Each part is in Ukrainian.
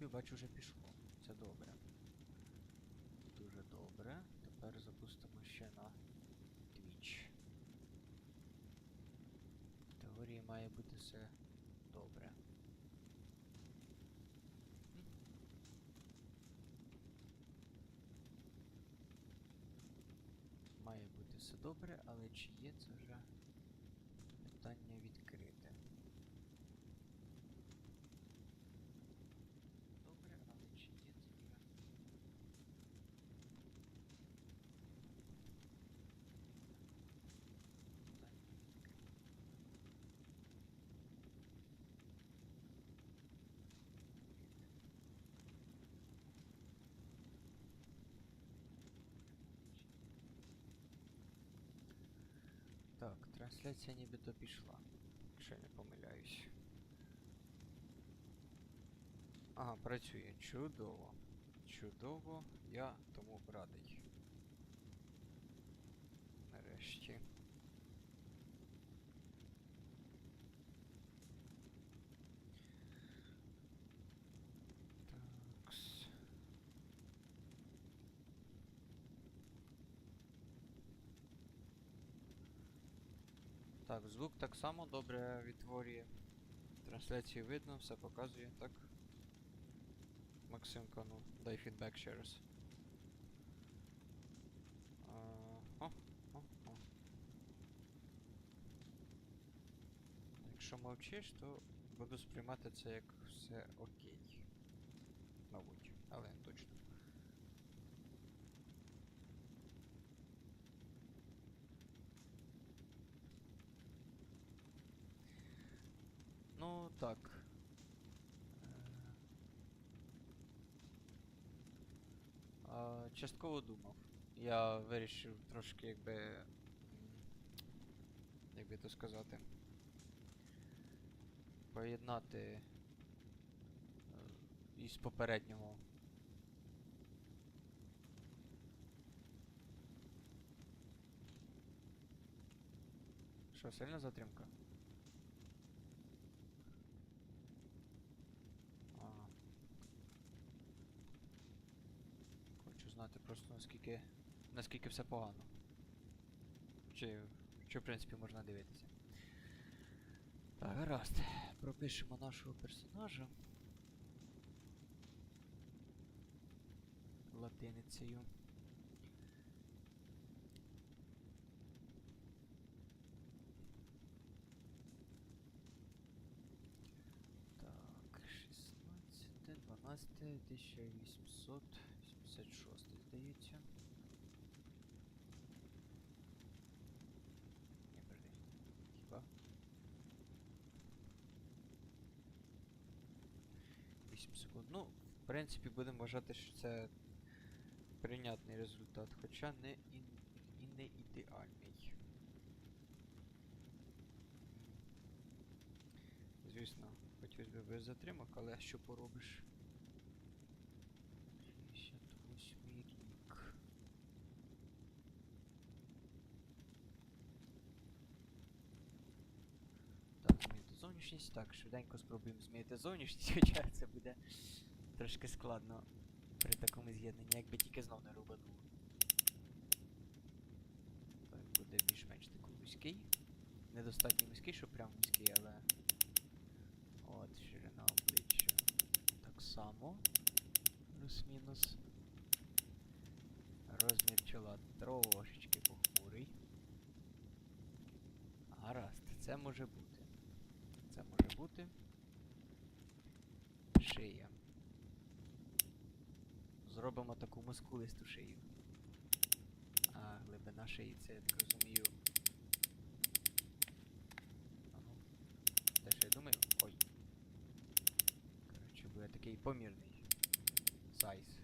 О! Так, на ютубі бачу вже пішло. Це добре. Дуже добре. Тепер запустимо ще на Twitch. В теорії має бути все добре. Має бути все добре, але чи є це вже питання відкрите. Добре, але чи є це вже питання відкрите. Так, трансляція нібито пішла, якщо я не помиляюсь. Ага, працює. Чудово. Чудово, я тому радий. Нарешті. Так, звук так само добре відтворює. Трансляцію видно, все показує, так? Максимка, ну, дай фідбек ще раз. О, о, о. Якщо мовчиш, то буду сприймати це як все окей. Мабуть, але не точно. Так. А, частково думав. Я вирішив трошки якби. Як би то сказати. Поєднати е, із попереднього. Що, сильна затримка? А. Хочу знати наскільки. наскільки все погано. Чи, чи в принципі можна дивитися. Так, гаразд. Пропишемо нашого персонажа. Латиницею. Так, 16, 12, 1886, здається. Ні, подожди. Хіба? 8 секунд. Ну, в принципі, будемо вважати, що це прийнятний результат, хоча не і, і не ідеальний. Звісно, хотілося б без затримок, але що поробиш? 68 рік. Так, змінити зовнішність. Так, швиденько спробуємо змінити зовнішність, хоча це буде трошки складно при такому з'єднанні, якби тільки знов не рубануло. Так, буде більш-менш такий вузький. Недостатньо вузький, щоб прям вузький, але. От, ширина обличчя. Так само. Плюс-мінус. Розмір чола трошечки похмурий. Гаразд, це може бути. Бути. Шия. Зробимо таку мускулисту шию. А глибина шиї, це, я так розумію. А ну. Те, що я думаю. Ой. Коротше, буде такий помірний сайз,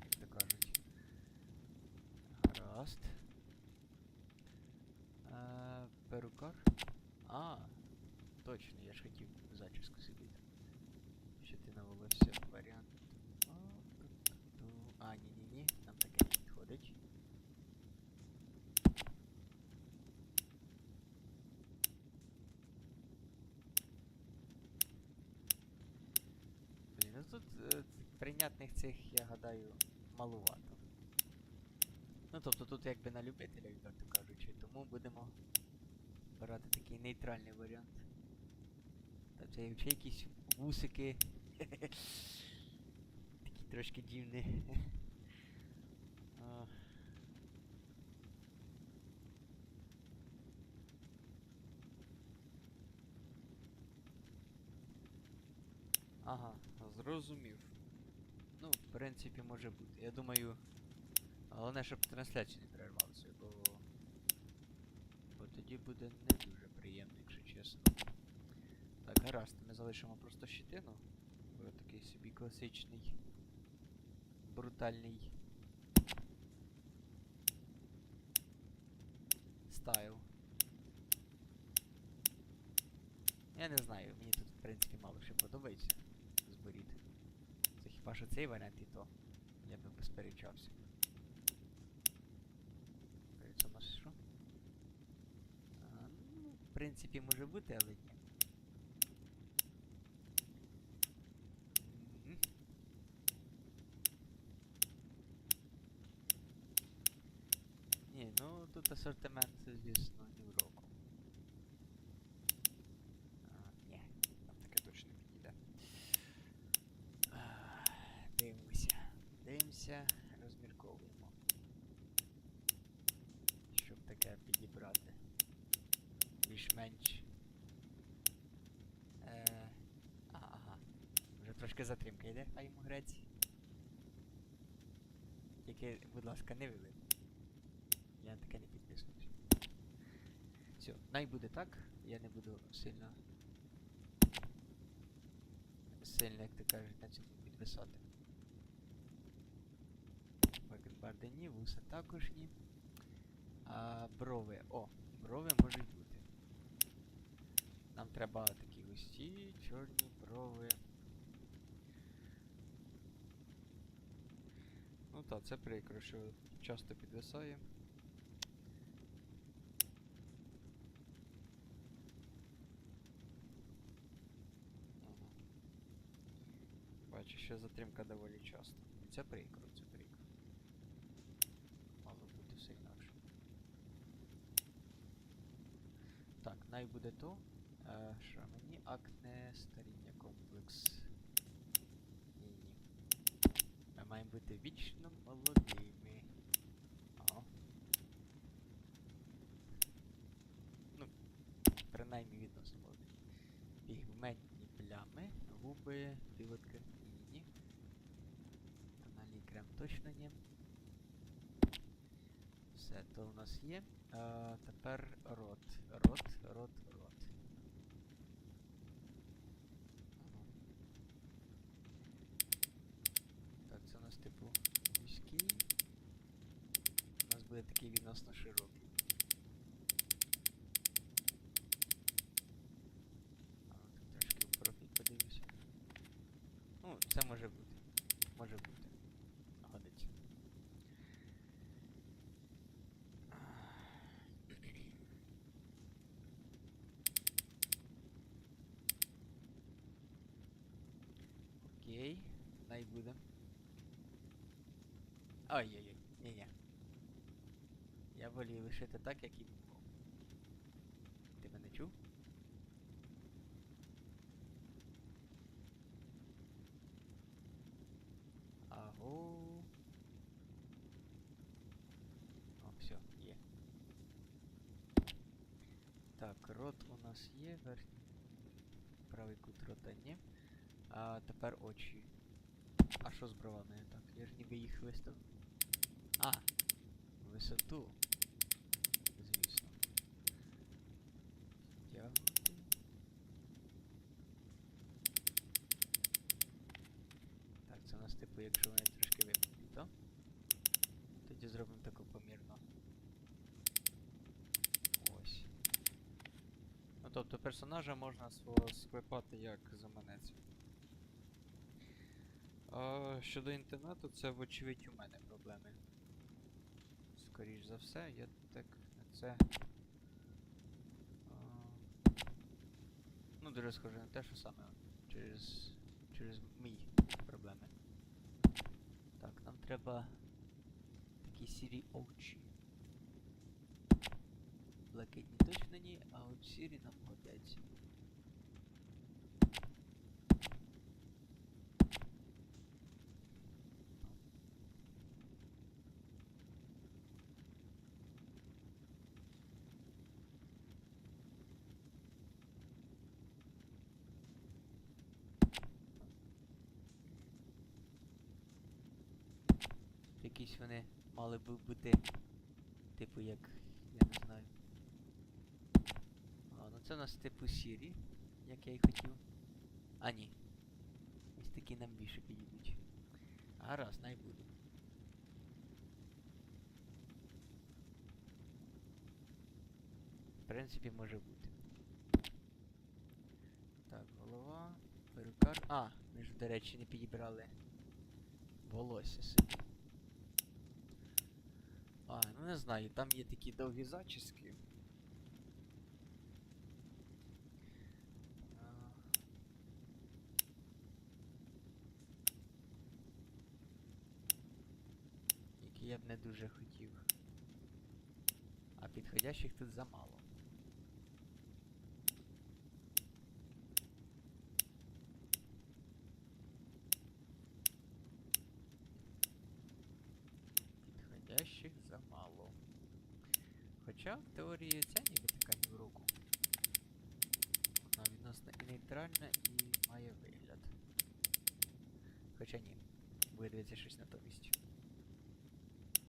як то кажуть. Гаразд. Перукар. А, точно, я ж хотів зачіску собі. Ще ти на волосся варіант. А, ні-ні-ні, нам таке не підходить. тут е, прийнятних цих, я гадаю, малувато. Ну тобто тут якби на любителя, відверто кажучи, тому будемо брати такий нейтральний варіант. Тобто є ще якісь вусики. Такі трошки дивні. Ага, зрозумів. Ну, в принципі, може бути. Я думаю. Головне, щоб трансляція не перервалася, бо. Бо тоді буде не дуже приємно, якщо чесно. Так, гаразд, ми залишимо просто щитину. Бо такий собі класичний. Брутальний. Стайл. Я не знаю, мені тут в принципі мало що подобається з борід. Це хіба що цей варіант і то. Я би посперечався. Е, Це у нас що? А, ну, в принципі, може бути, але ні. Мгм. Ні, асортимент, звісно, ні в року. А, ні, нам таке точно не підійде. Дивимося. Дивимося, розмірковуємо. Щоб таке підібрати. Більш-менш. Е, ага. Вже трошки затримка йде, а йому грець. Тільки, будь ласка, не вили. Я таке не. Все, най буде так, я не буду сильно. Сильно, як ти кажеш, на цьому підписати. Бакенбарди ні, вуса також ні. А брови. О, брови можуть бути. Нам треба такі густі, чорні брови. Ну так, це прикро, що часто підвисає. Ага. Що затримка доволі часто. Це прикро, це прикро. Мало бути все інакше. Так, най буде то. Е, що мені акне старіння комплекс. Ні, ні. Ми маємо бути вічно молодими. О. Ну, принаймні відносно молоді. Пігментні плями, губи, пілотки точно ні. Все, то у нас є. А, тепер рот. Рот, рот, рот. Так, це у нас типу вузький. У нас буде такий відносно широкий. Трошки в профіль подивлюся. Ну, це може бути. Може бути. Годиться. Окей, най буде. Ой-ой-ой, ні-ні. Я волію лишити так, як і було. Ти мене чув? Аго. О, все, є. Так, рот у нас є, верхній. Правий кут рота ні. А тепер очі. А що з бровами так? Я ж ніби їх виставив. А! Висоту. Звісно. Тягнути. Так, це у нас типу, якщо вони трошки випадуть, то? Тоді зробимо таку помірно. Ось. Ну тобто персонажа можна склепати як заманець. А, щодо інтернету, це вочевидь у мене проблеми. Скоріш за все, я так на це. А, ну, дуже схоже на те, що саме через. через мій треба такі сірі очі. Блакитні точно ні, а от сірі нам годяться. Якісь вони мали би бути, типу як, я не знаю. А, ну це у нас типу сірі, як я і хотів. А ні. Ось такі нам більше підійдуть. Гаразд, най буде. В принципі, може бути. Так, голова, перукар. А, ми ж, до речі, не підібрали волосся собі. Не знаю, там є такі довгі зачіски. Які я б не дуже хотів. А підходящих тут замало. Підходящих замало. Хоча в теорії ця ніби така ні в руку. Вона відносно і нейтральна і має вигляд. Хоча ні. Буде дивитися щось натомість.